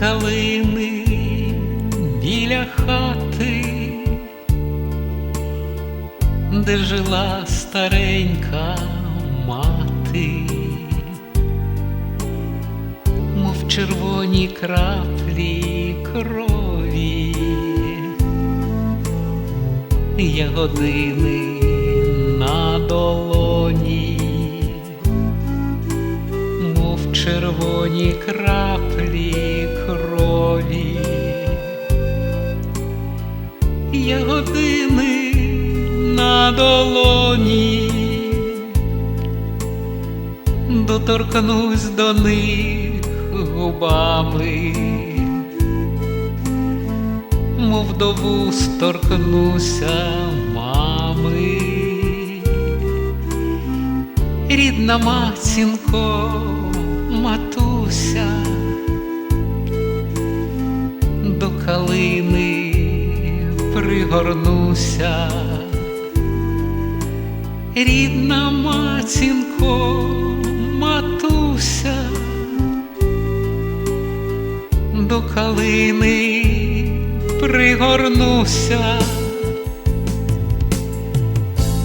калини біля хати, де жила старенька мати, мов червоні краплі крові, ягодини на долоні. Червоні краплі крові, ягодини на долоні, доторкнусь до них губами, мов до вуст торкнуся мами, рідна матінко, матуся, до калини пригорнуся, рідна матінко, матуся, до калини пригорнуся,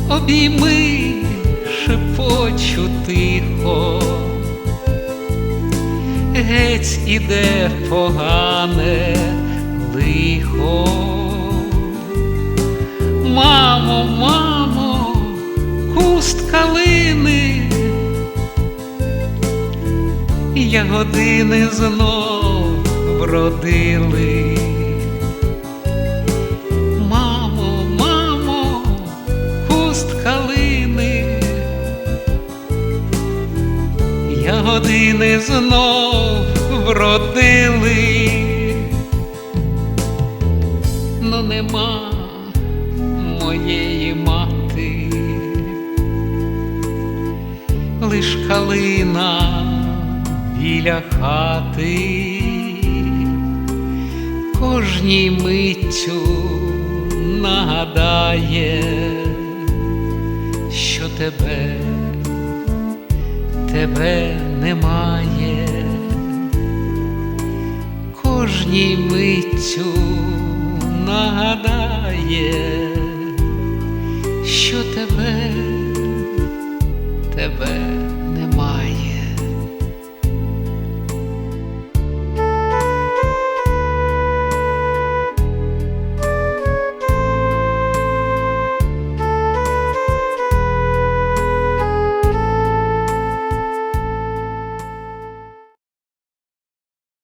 обійми шепочу тихо, геть іде погане лихо. Мамо, мамо, куст калини, ягодини знов вродили. Ягодини знов вродили, но нема моєї мати, лиш калина біля хати, кожній миттю нагадає, що тебе, тебе немає, кожній миттю нагадає, що тебе, тебе